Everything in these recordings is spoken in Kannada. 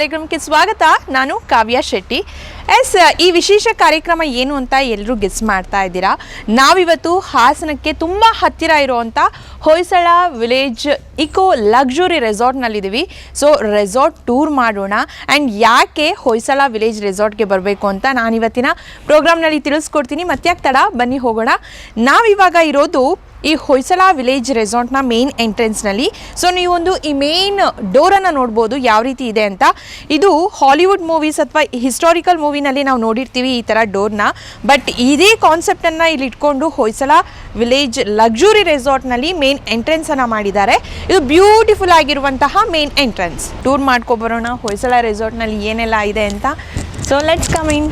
ಕಾರ್ಯಕ್ರಮಕ್ಕೆ ಸ್ವಾಗತ. ನಾನು ಕಾವ್ಯ ಶೆಟ್ಟಿ. ಎಸ್, ಈ ವಿಶೇಷ ಕಾರ್ಯಕ್ರಮ ಏನು ಅಂತ ಎಲ್ಲರೂ ಗೆಸ್ ಮಾಡ್ತಾ ಇದ್ದೀರಾ? ನಾವಿವತ್ತು ಹಾಸನಕ್ಕೆ ತುಂಬ ಹತ್ತಿರ ಇರುವಂಥ ಹೊಯ್ಸಳ ವಿಲೇಜ್ ಇಕೋ ಲಕ್ಸುರಿ ರೆಸಾರ್ಟ್ನಲ್ಲಿದ್ದೀವಿ ಸೊ ರೆಸಾರ್ಟ್ ಟೂರ್ ಮಾಡೋಣ. ಆ್ಯಂಡ್ ಯಾಕೆ ಹೊಯ್ಸಳ ವಿಲೇಜ್ ರೆಸಾರ್ಟ್ಗೆ ಬರಬೇಕು ಅಂತ ನಾನಿವತ್ತಿನ ಪ್ರೋಗ್ರಾಮ್ನಲ್ಲಿ ತಿಳಿಸ್ಕೊಡ್ತೀನಿ. ಮತ್ತೆ ತಡ, ಬನ್ನಿ ಹೋಗೋಣ. ನಾವಿವಾಗ ಇರೋದು ಈ ಹೊಯ್ಸಳ ವಿಲೇಜ್ ರೆಸಾರ್ಟ್ನ ಮೇನ್ ಎಂಟ್ರೆನ್ಸ್ನಲ್ಲಿ ಸೊ ನೀವೊಂದು ಈ ಮೇನ್ ಡೋರನ್ನು ನೋಡ್ಬೋದು. ಯಾವ ರೀತಿ ಇದೆ ಅಂತ. ಇದು ಹಾಲಿವುಡ್ ಮೂವೀಸ್ ಅಥವಾ ಹಿಸ್ಟಾರಿಕಲ್ ಮೂವಿನಲ್ಲಿ ನಾವು ನೋಡಿರ್ತೀವಿ ಈ ಥರ ಡೋರ್ನ. ಬಟ್ ಇದೇ ಕಾನ್ಸೆಪ್ಟನ್ನು ಇಲ್ಲಿ ಇಟ್ಕೊಂಡು ಹೊಯ್ಸಳ ವಿಲೇಜ್ ಲಕ್ಸುರಿ ರೆಸಾರ್ಟ್ನಲ್ಲಿ ಮೇನ್ ಎಂಟ್ರೆನ್ಸನ್ನು ಮಾಡಿದ್ದಾರೆ. ಇದು ಬ್ಯೂಟಿಫುಲ್ ಆಗಿರುವಂತಹ ಮೇನ್ ಎಂಟ್ರೆನ್ಸ್ ಟೂರ್ ಮಾಡ್ಕೊಬರೋಣ ಹೊಯ್ಸಳ ರೆಸಾರ್ಟ್ನಲ್ಲಿ ಏನೆಲ್ಲ ಇದೆ ಅಂತ. So let's come in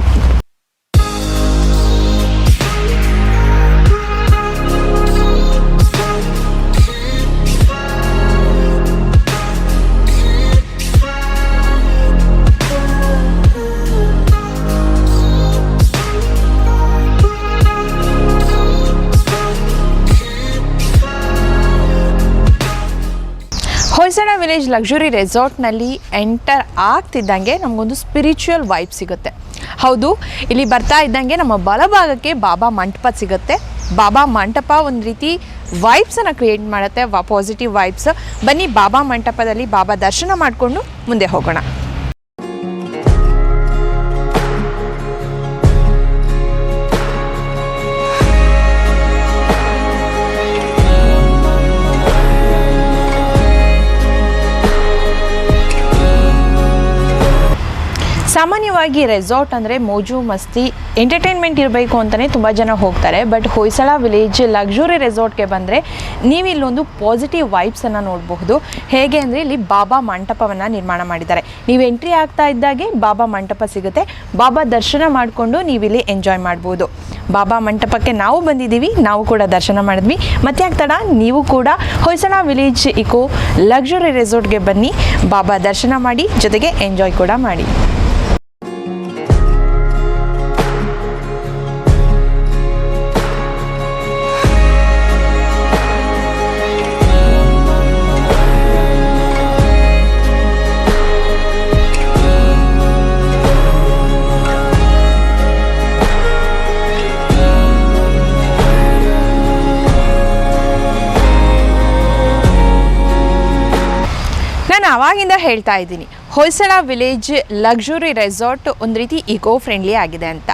village luxury ರೆಸಾರ್ಟ್ನಲ್ಲಿ ಎಂಟರ್ ಆಗ್ತಿದ್ದಂಗೆ ನಮಗೊಂದು ಸ್ಪಿರಿಚುವಲ್ ವೈಬ್ ಸಿಗುತ್ತೆ. ಹೌದು, ಇಲ್ಲಿ ಬರ್ತಾ ಇದ್ದಂಗೆ ನಮ್ಮ ಬಲಭಾಗಕ್ಕೆ ಬಾಬಾ ಮಂಟಪ ಸಿಗುತ್ತೆ. ಬಾಬಾ ಮಂಟಪ ಒಂದು ರೀತಿ ವೈಬ್ಸನ್ನು ಕ್ರಿಯೇಟ್ ಮಾಡುತ್ತೆ ಪಾಸಿಟಿವ್ ವೈಬ್ಸ್ ಬನ್ನಿ ಬಾಬಾ ಮಂಟಪದಲ್ಲಿ ಬಾಬಾ ದರ್ಶನ ಮಾಡಿಕೊಂಡು ಮುಂದೆ ಹೋಗೋಣ. ಸಾಮಾನ್ಯವಾಗಿ ರೆಸಾರ್ಟ್ ಅಂದರೆ ಮೋಜು, ಮಸ್ತಿ ಎಂಟರ್ಟೈನ್ಮೆಂಟ್ ಇರಬೇಕು ಅಂತಲೇ ತುಂಬ ಜನ ಹೋಗ್ತಾರೆ. ಬಟ್ ಹೊಯ್ಸಳ ವಿಲೇಜ್ ಲಕ್ಸುರಿ ರೆಸಾರ್ಟ್ಗೆ ಬಂದರೆ ನೀವು ಇಲ್ಲೊಂದು ಪಾಸಿಟಿವ್ ವೈಬ್ಸನ್ನು ನೋಡಬಹುದು. ಹೇಗೆ ಅಂದರೆ ಇಲ್ಲಿ ಬಾಬಾ ಮಂಟಪವನ್ನು ನಿರ್ಮಾಣ ಮಾಡಿದ್ದಾರೆ. ನೀವು ಎಂಟ್ರಿ ಆಗ್ತಾ ಇದ್ದಾಗೆ ಬಾಬಾ ಮಂಟಪ ಸಿಗುತ್ತೆ. ಬಾಬಾ ದರ್ಶನ ಮಾಡಿಕೊಂಡು ನೀವಿಲ್ಲಿ ಎಂಜಾಯ್ ಮಾಡ್ಬೋದು. ಬಾಬಾ ಮಂಟಪಕ್ಕೆ ನಾವು ಬಂದಿದ್ದೀವಿ, ನಾವು ಕೂಡ ದರ್ಶನ ಮಾಡಿದ್ವಿ. ಮತ್ತೆ ಆಗ್ತಾಡ ನೀವು ಕೂಡ ಹೊಯ್ಸಳ ವಿಲೇಜ್ ಇಕೋ ಲಕ್ಸುರಿ ರೆಸಾರ್ಟ್ಗೆ ಬನ್ನಿ. ಬಾಬಾ ದರ್ಶನ ಮಾಡಿ, ಜೊತೆಗೆ ಎಂಜಾಯ್ ಕೂಡ ಮಾಡಿ. ಹೇಳ್ತಾ ಇದ್ದೀನಿ. ಹೊಯ್ಸಳ ವಿಲೇಜ್ ಲಕ್ಸುರಿ ರೆಸಾರ್ಟ್ ಒಂದು ರೀತಿ ಇಕೋ ಫ್ರೆಂಡ್ಲಿ ಆಗಿದೆ ಅಂತ.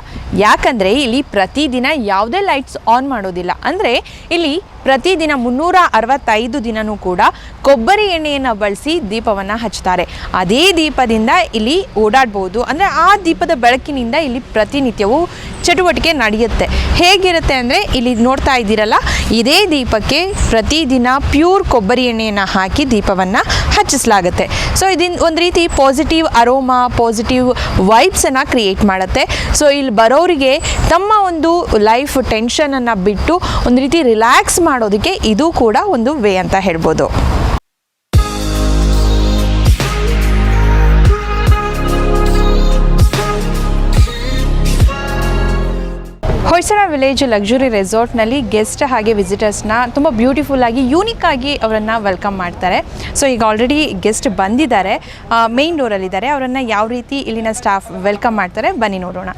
ಯಾಕಂದರೆ ಇಲ್ಲಿ ಪ್ರತಿದಿನ ಯಾವುದೇ ಲೈಟ್ಸ್ ಆನ್ ಮಾಡೋದಿಲ್ಲ. ಅಂದರೆ ಇಲ್ಲಿ ಪ್ರತಿದಿನ ಮುನ್ನೂರ ಅರವತ್ತೈದು ದಿನವೂ ಕೂಡ ಕೊಬ್ಬರಿ ಎಣ್ಣೆಯನ್ನು ಬಳಸಿ ದೀಪವನ್ನು ಹಚ್ತಾರೆ ಅದೇ ದೀಪದಿಂದ ಇಲ್ಲಿ ಓಡಾಡ್ಬೋದು. ಅಂದರೆ ಆ ದೀಪದ ಬೆಳಕಿನಿಂದ ಇಲ್ಲಿ ಪ್ರತಿನಿತ್ಯವೂ ಚಟುವಟಿಕೆ ನಡೆಯುತ್ತೆ. ಹೇಗಿರುತ್ತೆ ಅಂದರೆ ಇಲ್ಲಿ ನೋಡ್ತಾ ಇದ್ದೀರಲ್ಲ, ಇದೇ ದೀಪಕ್ಕೆ ಪ್ರತಿದಿನ ಪ್ಯೂರ್ ಕೊಬ್ಬರಿ ಎಣ್ಣೆಯನ್ನು ಹಾಕಿ ದೀಪವನ್ನು ಹಚ್ಚಿಸಲಾಗುತ್ತೆ. ಸೊ ಇದನ್ನು ಒಂದು ರೀತಿ ಪಾಸಿಟಿವ್ ಅರೋಮಾ ಪಾಸಿಟಿವ್ ವೈಬ್ಸನ್ನು ಕ್ರಿಯೇಟ್ ಮಾಡುತ್ತೆ. ಸೊ ಇಲ್ಲಿ ಬರೋರಿಗೆ ತಮ್ಮ ಒಂದು ಲೈಫ್ ಟೆನ್ಷನನ್ನು ಬಿಟ್ಟು ಒಂದು ರೀತಿ ರಿಲ್ಯಾಕ್ಸ್ ಮಾಡೋದಕ್ಕೆ ಇದು ಕೂಡ ಒಂದು ವೇ ಅಂತ ಹೇಳ್ಬೋದು. ಹೊಯ್ಸಳ ವಿಲೇಜ್ ಲಕ್ಸುರಿ ರೆಸಾರ್ಟ್ನಲ್ಲಿ ಗೆಸ್ಟ್ ಹಾಗೆ ವಿಸಿಟರ್ಸ್ನ ತುಂಬ ಬ್ಯೂಟಿಫುಲ್ ಆಗಿ, ಯೂನಿಕ್ ಆಗಿ ಅವರನ್ನು ವೆಲ್ಕಮ್ ಮಾಡ್ತಾರೆ. ಸೊ, ಈಗ ಆಲ್ರೆಡಿ ಗೆಸ್ಟ್ ಬಂದಿದ್ದಾರೆ. ಮೇನ್ ಡೋರಲ್ಲಿದ್ದಾರೆ ಅವರನ್ನು ಯಾವ ರೀತಿ ಇಲ್ಲಿನ ಸ್ಟಾಫ್ ವೆಲ್ಕಮ್ ಮಾಡ್ತಾರೆ? ಬನ್ನಿ ನೋಡೋಣ.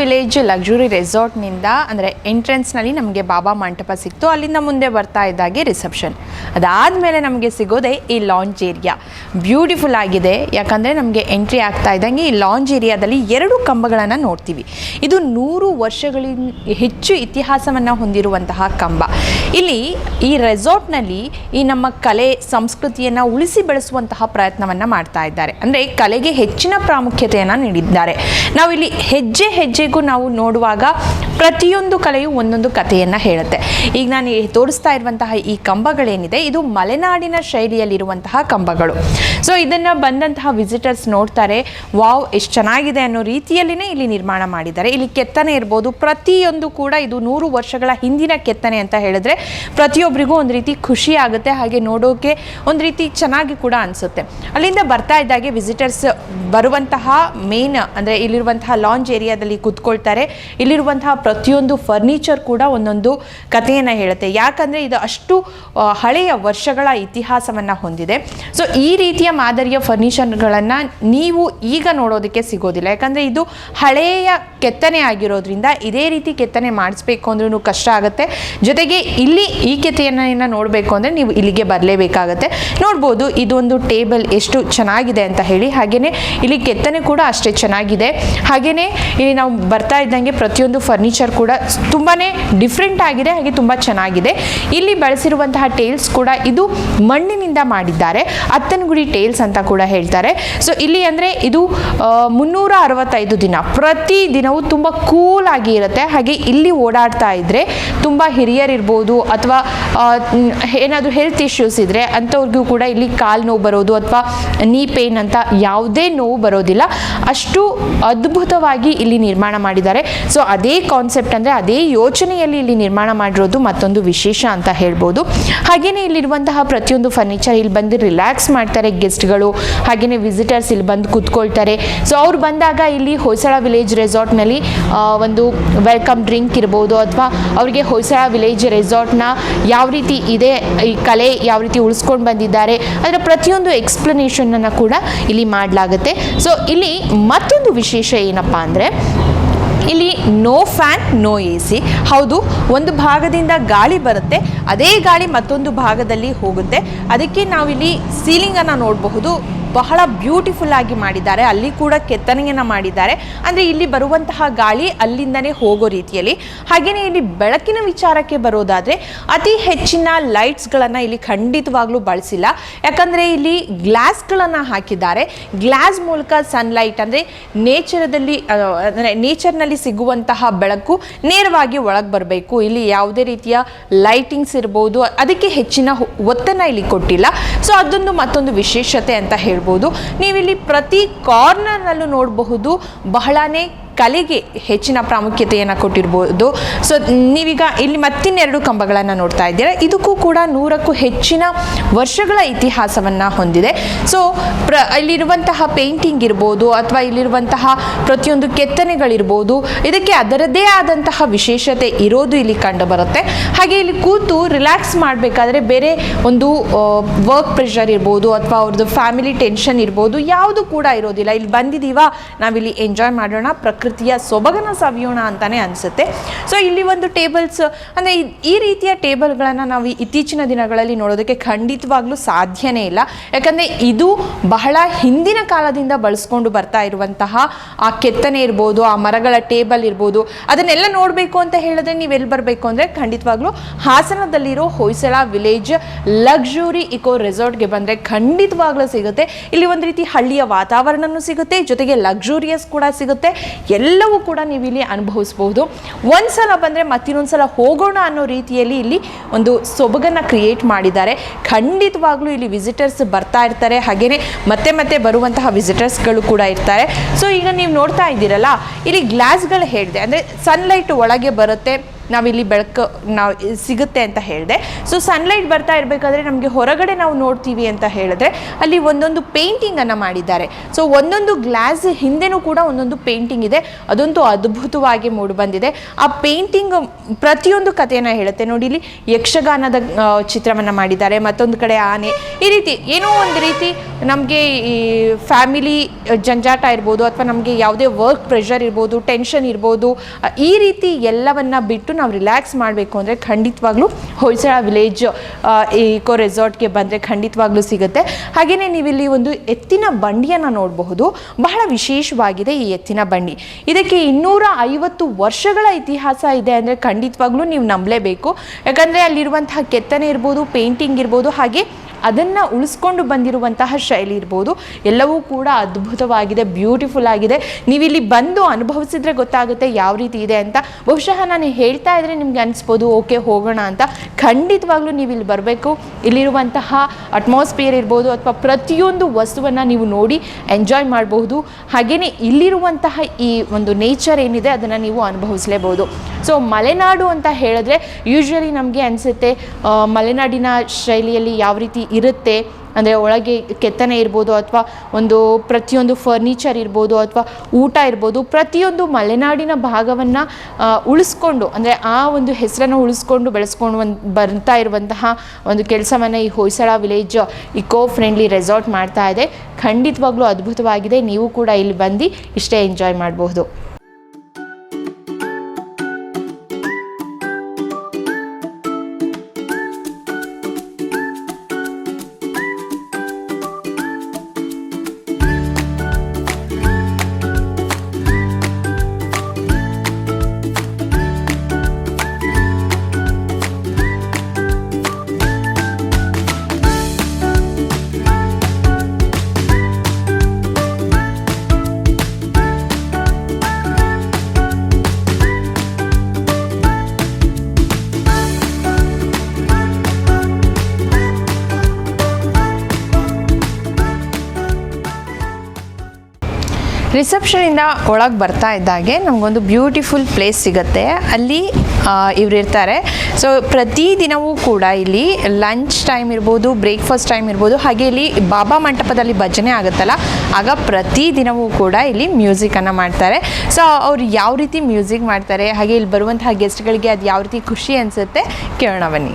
ವಿಲೇಜ್ ಲಕ್ಸುರಿ ರೆಸಾರ್ಟ್ನಿಂದ ಅಂದರೆ ಎಂಟ್ರೆನ್ಸ್ನಲ್ಲಿ ನಮಗೆ ಬಾಬಾ ಮಂಟಪ ಸಿಕ್ತು. ಅಲ್ಲಿಂದ ಮುಂದೆ ಬರ್ತಾ ಇದ್ದಾಗೆ ರಿಸೆಪ್ಷನ್ ಅದಾದಮೇಲೆ ನಮಗೆ ಸಿಗೋದೇ ಈ ಲಾಂಜ್ ಏರಿಯಾ ಬ್ಯೂಟಿಫುಲ್ ಆಗಿದೆ. ಯಾಕಂದರೆ ನಮಗೆ ಎಂಟ್ರಿ ಆಗ್ತಾ ಇದ್ದಂಗೆ ಈ ಲಾಂಜ್ ಏರಿಯಾದಲ್ಲಿ ಎರಡು ಕಂಬಗಳನ್ನು ನೋಡ್ತೀವಿ. ಇದು ನೂರು ವರ್ಷಗಳಿಂದ ಹೆಚ್ಚು ಇತಿಹಾಸವನ್ನು ಹೊಂದಿರುವಂತಹ ಕಂಬ. ಇಲ್ಲಿ ಈ ರೆಸಾರ್ಟ್ನಲ್ಲಿ ಈ ನಮ್ಮ ಕಲೆ, ಸಂಸ್ಕೃತಿಯನ್ನು ಉಳಿಸಿ ಬೆಳೆಸುವಂತಹ ಪ್ರಯತ್ನವನ್ನು ಮಾಡ್ತಾ ಇದ್ದಾರೆ. ಅಂದರೆ ಕಲೆಗೆ ಹೆಚ್ಚಿನ ಪ್ರಾಮುಖ್ಯತೆಯನ್ನು ನೀಡಿದ್ದಾರೆ. ನಾವು ಇಲ್ಲಿ ಹೆಜ್ಜೆ ಹೆಜ್ಜೆಗೂ ನಾವು ನೋಡುವಾಗ ಪ್ರತಿಯೊಂದು ಕಲೆಯು ಒಂದೊಂದು ಕಥೆಯನ್ನು ಹೇಳುತ್ತೆ. ಈಗ ನಾನು ತೋರಿಸ್ತಾ ಇರುವಂತಹ ಈ ಕಂಬಗಳೇನಿದೆ, ಇದು ಮಲೆನಾಡಿನ ಶೈಲಿಯಲ್ಲಿರುವಂತಹ ಕಂಬಗಳು. ಸೊ ಇದನ್ನು ಬಂದಂತಹ ವಿಸಿಟರ್ಸ್ ನೋಡ್ತಾರೆ, ವಾವ್, ಎಷ್ಟು ಚೆನ್ನಾಗಿದೆ ಅನ್ನೋ ರೀತಿಯಲ್ಲಿನೇ ಇಲ್ಲಿ ನಿರ್ಮಾಣ ಮಾಡಿದ್ದಾರೆ. ಇಲ್ಲಿ ಕೆತ್ತನೆ ಇರ್ಬೋದು, ಪ್ರತಿಯೊಂದು ಕೂಡ ಇದು ನೂರು ವರ್ಷಗಳ ಹಿಂದಿನ ಕೆತ್ತನೆ ಅಂತ ಹೇಳಿದ್ರೆ ಪ್ರತಿಯೊಬ್ಬರಿಗೂ ಒಂದು ರೀತಿ ಖುಷಿ ಆಗುತ್ತೆ, ಹಾಗೆ ನೋಡೋಕೆ ಒಂದು ರೀತಿ ಚೆನ್ನಾಗಿ ಕೂಡ ಅನಿಸುತ್ತೆ. ಅಲ್ಲಿಂದ ಬರ್ತಾ ಇದ್ದಾಗೆ ವಿಸಿಟರ್ಸ್ ಬರುವಂತಹ ಮೇನ್ ಅಂದರೆ ಇಲ್ಲಿರುವಂತಹ ಲಾಂಜ್ ಏರಿಯಾದಲ್ಲಿ ಕೂತ್ಕೊಳ್ತಾರೆ. ಇಲ್ಲಿರುವಂತಹ ಪ್ರತಿಯೊಂದು ಫರ್ನಿಚರ್ ಕೂಡ ಒಂದೊಂದು ಕಥೆಯನ್ನು ಹೇಳುತ್ತೆ. ಯಾಕಂದರೆ ಇದು ಅಷ್ಟು ಹಳೆಯ ವರ್ಷಗಳ ಇತಿಹಾಸವನ್ನು ಹೊಂದಿದೆ. ಸೊ ಈ ರೀತಿಯ ಮಾದರಿಯ ಫರ್ನಿಚರ್ಗಳನ್ನು ನೀವು ಈಗ ನೋಡೋದಕ್ಕೆ ಸಿಗೋದಿಲ್ಲ. ಯಾಕಂದರೆ ಇದು ಹಳೆಯ ಕೆತ್ತನೆ ಆಗಿರೋದ್ರಿಂದ ಇದೇ ರೀತಿ ಕೆತ್ತನೆ ಮಾಡಿಸ್ಬೇಕು ಅಂದ್ರೂ ಕಷ್ಟ ಆಗುತ್ತೆ. ಜೊತೆಗೆ ಇಲ್ಲಿ ಈ ಕೆತ್ತನೆಯನ್ನು ನೋಡಬೇಕು ಅಂದರೆ ನೀವು ಇಲ್ಲಿಗೆ ಬರಲೇಬೇಕಾಗತ್ತೆ. ನೋಡ್ಬೋದು ಇದೊಂದು ಟೇಬಲ್ ಎಷ್ಟು ಚೆನ್ನಾಗಿದೆ ಅಂತ ಹೇಳಿ. ಹಾಗೆಯೇ ಇಲ್ಲಿ ಕೆತ್ತನೆ ಕೂಡ ಅಷ್ಟೇ ಚೆನ್ನಾಗಿದೆ. ಹಾಗೆಯೇ ಇಲ್ಲಿ ನಾವು ಬರ್ತಾ ಇದ್ದಂಗೆ ಪ್ರತಿಯೊಂದು ಫರ್ನಿಚರ್ ಕೂಡ ತುಂಬಾ ಡಿಫ್ರೆಂಟ್ ಆಗಿದೆ, ಹಾಗೆ ತುಂಬ ಚೆನ್ನಾಗಿದೆ. ಇಲ್ಲಿ ಬಳಸಿರುವಂತಹ ಟೇಲ್ಸ್ ಕೂಡ ಇದು ಮಣ್ಣಿನಿಂದ ಮಾಡಿದ್ದಾರೆ. ಅತ್ತನಗುಡಿ ಟೇಲ್ಸ್ ಅಂತ ಕೂಡ ಹೇಳ್ತಾರೆ. ಸೊ ಇಲ್ಲಿ ಅಂದರೆ ಇದು ಮುನ್ನೂರ ಅರವತ್ತೈದು ದಿನ. ಪ್ರತಿ ದಿನವೂ ತುಂಬ ಕೂಲ್ ಆಗಿ ಇರುತ್ತೆ. ಹಾಗೆ ಇಲ್ಲಿ ಓಡಾಡ್ತಾ ಇದ್ದರೆ ತುಂಬ ಹಿರಿಯರಿರ್ಬೋದು ಅಥವಾ ಏನಾದರೂ ಹೆಲ್ತ್ ಇಶ್ಯೂಸ್ ಇದ್ದರೆ ಅಂಥವ್ರಿಗೂ ಕೂಡ ಇಲ್ಲಿ ಕಾಲು ನೋವು ಬರೋದು ಅಥವಾ ನೀ ಪೇನ್ ಅಂತ ಯಾವುದೇ ನೋವು ಬರೋದಿಲ್ಲ. ಅಷ್ಟು ಅದ್ಭುತವಾಗಿ ಇಲ್ಲಿ ನಿರ್ಮಾಣ ಮಾಡಿದ್ದಾರೆ. ಸೊ ಅದೇ ಕಾನ್ಸೆಪ್ಟ್ ಅಂದರೆ ಅದೇ ಯೋಚನೆಯಲ್ಲಿ ಇಲ್ಲಿ ನಿರ್ಮಾಣ ಮಾಡಿರೋದು ಮತ್ತೊಂದು ವಿಶೇಷ ಅಂತ ಹೇಳ್ಬೋದು. ಹಾಗೆಯೇ ಇಲ್ಲಿರುವಂತಹ ಪ್ರತಿಯೊಂದು ಫರ್ನಿಚರ್ ಇಲ್ಲಿ ಬಂದು ರಿಲ್ಯಾಕ್ಸ್ ಮಾಡ್ತಾರೆ ಗೆಸ್ಟ್ಗಳು ಹಾಗೆಯೇ ವಿಸಿಟರ್ಸ್ ಇಲ್ಲಿ ಬಂದು ಕೂತ್ಕೊಳ್ತಾರೆ. ಸೊ ಅವ್ರು ಬಂದಾಗ ಇಲ್ಲಿ ಹೊಯ್ಸಳ ವಿಲೇಜ್ ರೆಸಾರ್ಟ್ನಲ್ಲಿ ಒಂದು ವೆಲ್ಕಮ್ ಡ್ರಿಂಕ್ ಇರ್ಬೋದು ಅಥವಾ ಅವರಿಗೆ ಹೊಯ್ಸಳ ವಿಲೇಜ್ ರೆಸಾರ್ಟ್ನ ಯಾವ ರೀತಿ ಇದೆ, ಈ ಕಲೆ ಯಾವ ರೀತಿ ಉಳಿಸ್ಕೊಂಡು ಬಂದಿದ್ದಾರೆ, ಅದರ ಪ್ರತಿಯೊಂದು ಎಕ್ಸ್ಪ್ಲನೇಷನನ್ನು ಕೂಡ ಇಲ್ಲಿ ಮಾಡಲಾಗುತ್ತೆ. ಸೊ ಇಲ್ಲಿ ಮತ್ತೊಂದು ವಿಶೇಷ ಏನಪ್ಪ ಅಂದರೆ, ಇಲ್ಲಿ no fan no A C ಹೌದು, ಒಂದು ಭಾಗದಿಂದ ಗಾಳಿ ಬರುತ್ತೆ, ಅದೇ ಗಾಳಿ ಮತ್ತೊಂದು ಭಾಗದಲ್ಲಿ ಹೋಗುತ್ತೆ. ಅದಕ್ಕೆ ನಾವಿಲ್ಲಿ ಸೀಲಿಂಗನ್ನು ನೋಡಬಹುದು. ಬಹಳ ಬ್ಯೂಟಿಫುಲ್ ಆಗಿ ಮಾಡಿದ್ದಾರೆ. ಅಲ್ಲಿ ಕೂಡ ಕೆತ್ತನೆಯನ್ನು ಮಾಡಿದ್ದಾರೆ. ಅಂದರೆ ಇಲ್ಲಿ ಬರುವಂತಹ ಗಾಳಿ ಅಲ್ಲಿಂದನೇ ಹೋಗೋ ರೀತಿಯಲ್ಲಿ. ಹಾಗೆಯೇ ಇಲ್ಲಿ ಬೆಳಕಿನ ವಿಚಾರಕ್ಕೆ ಬರೋದಾದರೆ, ಅತಿ ಹೆಚ್ಚಿನ ಲೈಟ್ಸ್ಗಳನ್ನು ಇಲ್ಲಿ ಖಂಡಿತವಾಗ್ಲೂ ಬಳಸಿಲ್ಲ. ಯಾಕಂದರೆ ಇಲ್ಲಿ ಗ್ಲಾಸ್ಗಳನ್ನು ಹಾಕಿದ್ದಾರೆ. ಗ್ಲಾಸ್ ಮೂಲಕ ಸನ್ಲೈಟ್ ಅಂದರೆ ನೇಚರದಲ್ಲಿ ಅಂದರೆ ನೇಚರ್ನಲ್ಲಿ ಸಿಗುವಂತಹ ಬೆಳಕು ನೇರವಾಗಿ ಒಳಗೆ ಬರಬೇಕು. ಇಲ್ಲಿ ಯಾವುದೇ ರೀತಿಯ ಲೈಟಿಂಗ್ಸ್ ಇರ್ಬೋದು. ಅದಕ್ಕೆ ಹೆಚ್ಚಿನ ಒತ್ತನ್ನು ಇಲ್ಲಿ ಕೊಟ್ಟಿಲ್ಲ. ಸೊ ಅದೊಂದು ಮತ್ತೊಂದು ವಿಶೇಷತೆ ಅಂತ ಹೇಳ್ಬೋದು. ನೀವಿಲ್ಲಿ ಪ್ರತಿ ಕಾರ್ನರ್ನಲ್ಲೂ ನೋಡಬಹುದು. ಬಹಳನೇ ಕಲೆಗೆ ಹೆಚ್ಚಿನ ಪ್ರಾಮುಖ್ಯತೆಯನ್ನು ಕೊಟ್ಟಿರ್ಬೋದು. ಸೊ ನೀವೀಗ ಇಲ್ಲಿ ಮತ್ತಿನ್ನೆರಡು ಕಂಬಗಳನ್ನು ನೋಡ್ತಾ ಇದ್ದೀರಾ. ಇದಕ್ಕೂ ಕೂಡ ನೂರಕ್ಕೂ ಹೆಚ್ಚಿನ ವರ್ಷಗಳ ಇತಿಹಾಸವನ್ನು ಹೊಂದಿದೆ. ಸೊ ಪ್ರ, ಇಲ್ಲಿರುವಂತಹ ಪೇಂಟಿಂಗ್ ಇರ್ಬೋದು, ಅಥವಾ ಇಲ್ಲಿರುವಂತಹ ಪ್ರತಿಯೊಂದು ಕೆತ್ತನೆಗಳಿರ್ಬೋದು, ಇದಕ್ಕೆ ಅದರದ್ದೇ ಆದಂತಹ ವಿಶೇಷತೆ ಇರೋದು ಇಲ್ಲಿ ಕಂಡು ಬರುತ್ತೆ ಹಾಗೆ ಇಲ್ಲಿ ಕೂತು ರಿಲ್ಯಾಕ್ಸ್ ಮಾಡಬೇಕಾದ್ರೆ ಬೇರೆ ಒಂದು ವರ್ಕ್ ಪ್ರೆಷರ್ ಇರ್ಬೋದು, ಅಥವಾ ಅವ್ರದ್ದು ಫ್ಯಾಮಿಲಿ ಟೆನ್ಷನ್ ಇರ್ಬೋದು, ಯಾವುದು ಕೂಡ ಇರೋದಿಲ್ಲ. ಇಲ್ಲಿ ಬಂದಿದ್ದೀವಾ, ನಾವಿಲ್ಲಿ ಎಂಜಾಯ್ ಮಾಡೋಣ. ಪ್ರಕೃತಿಯ ಸೊಬಗನ ಸವಿಯೋಣ ಅಂತಾನೆ ಅನಿಸುತ್ತೆ. ಸೊ ಇಲ್ಲಿ ಒಂದು ಟೇಬಲ್ಸ್ ಅಂದರೆ ಈ ರೀತಿಯ ಟೇಬಲ್ಗಳನ್ನು ನಾವು ಇತ್ತೀಚಿನ ದಿನಗಳಲ್ಲಿ ನೋಡೋದಕ್ಕೆ ಖಂಡಿತವಾಗ್ಲೂ ಸಾಧ್ಯನೇ ಇಲ್ಲ. ಯಾಕಂದರೆ ಇದು ಬಹಳ ಹಿಂದಿನ ಕಾಲದಿಂದ ಬಳಸ್ಕೊಂಡು ಬರ್ತಾ ಇರುವಂತಹ ಆ ಕೆತ್ತನೆ ಇರ್ಬೋದು, ಆ ಮರಗಳ ಟೇಬಲ್ ಇರ್ಬೋದು, ಅದನ್ನೆಲ್ಲ ನೋಡಬೇಕು ಅಂತ ಹೇಳಿದ್ರೆ ನೀವು ಎಲ್ಲಿ ಬರಬೇಕು ಅಂದರೆ ಖಂಡಿತವಾಗ್ಲೂ ಹಾಸನದಲ್ಲಿರೋ ಹೊಯ್ಸಳ ವಿಲೇಜ್ ಲಕ್ಸುರಿ ಇಕೋ ರೆಸಾರ್ಟ್ಗೆ ಬಂದರೆ ಖಂಡಿತವಾಗ್ಲೂ ಸಿಗುತ್ತೆ. ಇಲ್ಲಿ ಒಂದು ರೀತಿ ಹಳ್ಳಿಯ ವಾತಾವರಣನೂ ಸಿಗುತ್ತೆ, ಜೊತೆಗೆ ಲಕ್ಸುರಿಯಸ್ ಕೂಡ ಸಿಗುತ್ತೆ. ಎಲ್ಲವೂ ಕೂಡ ನೀವು ಇಲ್ಲಿ ಅನುಭವಿಸ್ಬೋದು ಒಂದ್ಸಲ ಬಂದರೆ ಮತ್ತಿನ್ನೊಂದ್ಸಲ ಹೋಗೋಣ ಅನ್ನೋ ರೀತಿಯಲ್ಲಿ ಇಲ್ಲಿ ಒಂದು ಸೊಬಗನ್ನು ಕ್ರಿಯೇಟ್ ಮಾಡಿದ್ದಾರೆ. ಖಂಡಿತವಾಗ್ಲೂ ಇಲ್ಲಿ ವಿಸಿಟರ್ಸ್ ಬರ್ತಾ ಇರ್ತಾರೆ. ಹಾಗೆಯೇ ಮತ್ತೆ ಮತ್ತೆ ಬರುವಂತಹ ವಿಸಿಟರ್ಸ್ಗಳು ಕೂಡ ಇರ್ತಾರೆ. ಸೊ ಈಗ ನೀವು ನೋಡ್ತಾ ಇದ್ದೀರಲ್ಲ, ಇಲ್ಲಿ ಗ್ಲಾಸ್ಗಳು ಹೇಳಿದೆ, ಅಂದರೆ ಸನ್ಲೈಟ್ ಒಳಗೆ ಬರುತ್ತೆ. ನಾವಿಲ್ಲಿ ಬೆಳಕು, ನಾವು ಸಿಗುತ್ತೆ ಅಂತ ಹೇಳಿದೆ. ಸೊ ಸನ್ಲೈಟ್ ಬರ್ತಾ ಇರಬೇಕಾದ್ರೆ ನಮಗೆ ಹೊರಗಡೆ ನಾವು ನೋಡ್ತೀವಿ ಅಂತ ಹೇಳಿದ್ರೆ ಅಲ್ಲಿ ಒಂದೊಂದು ಪೇಂಟಿಂಗನ್ನು ಮಾಡಿದ್ದಾರೆ. ಸೊ ಒಂದೊಂದು ಗ್ಲಾಸ್ ಹಿಂದೆನೂ ಕೂಡ ಒಂದೊಂದು ಪೇಂಟಿಂಗ್ ಇದೆ. ಅದಂತೂ ಅದ್ಭುತವಾಗಿ ಮೂಡಿಬಂದಿದೆ ಆ ಪೇಂಟಿಂಗ್ ಪ್ರತಿಯೊಂದು ಕಥೆಯನ್ನು ಹೇಳುತ್ತೆ. ನೋಡಿ, ಇಲ್ಲಿ ಯಕ್ಷಗಾನದ ಚಿತ್ರವನ್ನು ಮಾಡಿದ್ದಾರೆ. ಮತ್ತೊಂದು ಕಡೆ ಆನೆ. ಈ ರೀತಿ ಏನೋ ಒಂದು ರೀತಿ ನಮಗೆ ಈ ಫ್ಯಾಮಿಲಿ ಜಂಜಾಟ ಇರ್ಬೋದು, ಅಥವಾ ನಮಗೆ ಯಾವುದೇ ವರ್ಕ್ ಪ್ರೆಷರ್ ಇರ್ಬೋದು ಟೆನ್ಷನ್ ಇರ್ಬೋದು ಈ ರೀತಿ ಎಲ್ಲವನ್ನು ಬಿಟ್ಟು ನಾವು ರಿಲ್ಯಾಕ್ಸ್ ಮಾಡಬೇಕು ಅಂದರೆ ಖಂಡಿತವಾಗ್ಲೂ ಹೊಯ್ಸಳ ವಿಲೇಜ್ ಈಕೋ ರೆಸಾರ್ಟ್ಗೆ ಬಂದರೆ ಖಂಡಿತವಾಗ್ಲೂ ಸಿಗುತ್ತೆ. ಹಾಗೆಯೇ ನೀವಿಲ್ಲಿ ಒಂದು ಎತ್ತಿನ ಬಂಡಿಯನ್ನು ನೋಡಬಹುದು. ಬಹಳ ವಿಶೇಷವಾಗಿದೆ ಈ ಎತ್ತಿನ ಬಂಡಿ. ಇದಕ್ಕೆ ಇನ್ನೂರ ಐವತ್ತು ವರ್ಷಗಳ ಇತಿಹಾಸ ಇದೆ ಅಂದರೆ ಖಂಡಿತವಾಗ್ಲೂ ನೀವು ನಂಬಲೇಬೇಕು. ಯಾಕಂದರೆ ಅಲ್ಲಿರುವಂತಹ ಕೆತ್ತನೆ ಇರ್ಬೋದು ಪೇಂಟಿಂಗ್ ಇರ್ಬೋದು, ಹಾಗೆ ಅದನ್ನು ಉಳಿಸ್ಕೊಂಡು ಬಂದಿರುವಂತಹ ಶೈಲಿ ಇರ್ಬೋದು. ಎಲ್ಲವೂ ಕೂಡ ಅದ್ಭುತವಾಗಿದೆ ಬ್ಯೂಟಿಫುಲ್ ಆಗಿದೆ. ನೀವಿಲ್ಲಿ ಬಂದು ಅನುಭವಿಸಿದ್ರೆ ಗೊತ್ತಾಗುತ್ತೆ ಯಾವ ರೀತಿ ಇದೆ ಅಂತ. ಬಹುಶಃ ನಾನು ಹೇಳ್ತಾ ಇದ್ರೆ ನಿಮ್ಗೆ ಅನಿಸ್ಬೋದು, ಓಕೆ, ಹೋಗೋಣ ಅಂತ. ಖಂಡಿತವಾಗ್ಲೂ ನೀವು ಇಲ್ಲಿ ಬರಬೇಕು. ಇಲ್ಲಿರುವಂತಹ ಅಟ್ಮಾಸ್ಫಿಯರ್ ಇರ್ಬೋದು ಅಥವಾ ಪ್ರತಿಯೊಂದು ವಸ್ತುವನ್ನು ನೀವು ನೋಡಿ ಎಂಜಾಯ್ ಮಾಡಬಹುದು. ಹಾಗೆಯೇ ಇಲ್ಲಿರುವಂತಹ ಈ ಒಂದು ನೇಚರ್ ಏನಿದೆ ಅದನ್ನು ನೀವು ಅನುಭವಿಸಲೇಬಹುದು. ಸೊ ಮಲೆನಾಡು ಅಂತ ಹೇಳಿದ್ರೆ ಯೂಶ್ವಲಿ ನಮಗೆ ಅನಿಸುತ್ತೆ ಮಲೆನಾಡಿನ ಶೈಲಿಯಲ್ಲಿ ಯಾವ ರೀತಿ ಇರುತ್ತೆ ಅಂದರೆ ಒಳಗೆ ಕೆತ್ತನೆ ಇರ್ಬೋದು ಅಥವಾ ಒಂದು ಪ್ರತಿಯೊಂದು ಫರ್ನಿಚರ್ ಇರ್ಬೋದು ಅಥವಾ ಊಟ ಇರ್ಬೋದು, ಪ್ರತಿಯೊಂದು ಮಲೆನಾಡಿನ ಭಾಗವನ್ನು ಉಳಿಸ್ಕೊಂಡು, ಅಂದರೆ ಆ ಒಂದು ಹೆಸರನ್ನು ಉಳಿಸ್ಕೊಂಡು ಬೆಳೆಸ್ಕೊಂಡು ಬರ್ತಾ ಇರುವಂತಹ ಒಂದು ಕೆಲಸವನ್ನು ಈ Hoysala village eco friendly resort ಮಾಡ್ತಾ ಇದೆ. ಖಂಡಿತವಾಗ್ಲೂ ಅದ್ಭುತವಾಗಿದೆ. ನೀವು ಕೂಡ ಇಲ್ಲಿ ಬಂದು ಇಷ್ಟೇ ಎಂಜಾಯ್ ಮಾಡಬಹುದು. ರಿಸೆಪ್ಷನಿಂದ ಒಳಗೆ ಬರ್ತಾ ಇದ್ದಾಗೆ ನಮಗೊಂದು ಬ್ಯೂಟಿಫುಲ್ ಪ್ಲೇಸ್ ಸಿಗುತ್ತೆ. ಅಲ್ಲಿ ಇವ್ರು ಇರ್ತಾರೆ. ಸೊ ಪ್ರತಿ ದಿನವೂ ಕೂಡ ಇಲ್ಲಿ ಲಂಚ್ ಟೈಮ್ ಇರ್ಬೋದು ಬ್ರೇಕ್ಫಾಸ್ಟ್ ಟೈಮ್ ಇರ್ಬೋದು, ಹಾಗೆ ಇಲ್ಲಿ ಬಾಬಾ ಮಂಟಪದಲ್ಲಿ ಭಜನೆ ಆಗುತ್ತಲ್ಲ, ಆಗ ಪ್ರತಿ ದಿನವೂ ಕೂಡ ಇಲ್ಲಿ ಮ್ಯೂಸಿಕನ್ನು ಮಾಡ್ತಾರೆ. ಸೊ ಅವ್ರು ಯಾವ ರೀತಿ ಮ್ಯೂಸಿಕ್ ಮಾಡ್ತಾರೆ, ಹಾಗೆ ಇಲ್ಲಿ ಬರುವಂತಹ ಗೆಸ್ಟ್ಗಳಿಗೆ ಅದು ಯಾವ ರೀತಿ ಖುಷಿ ಅನಿಸುತ್ತೆ ಕೇಳೋಣ ಬನ್ನಿ.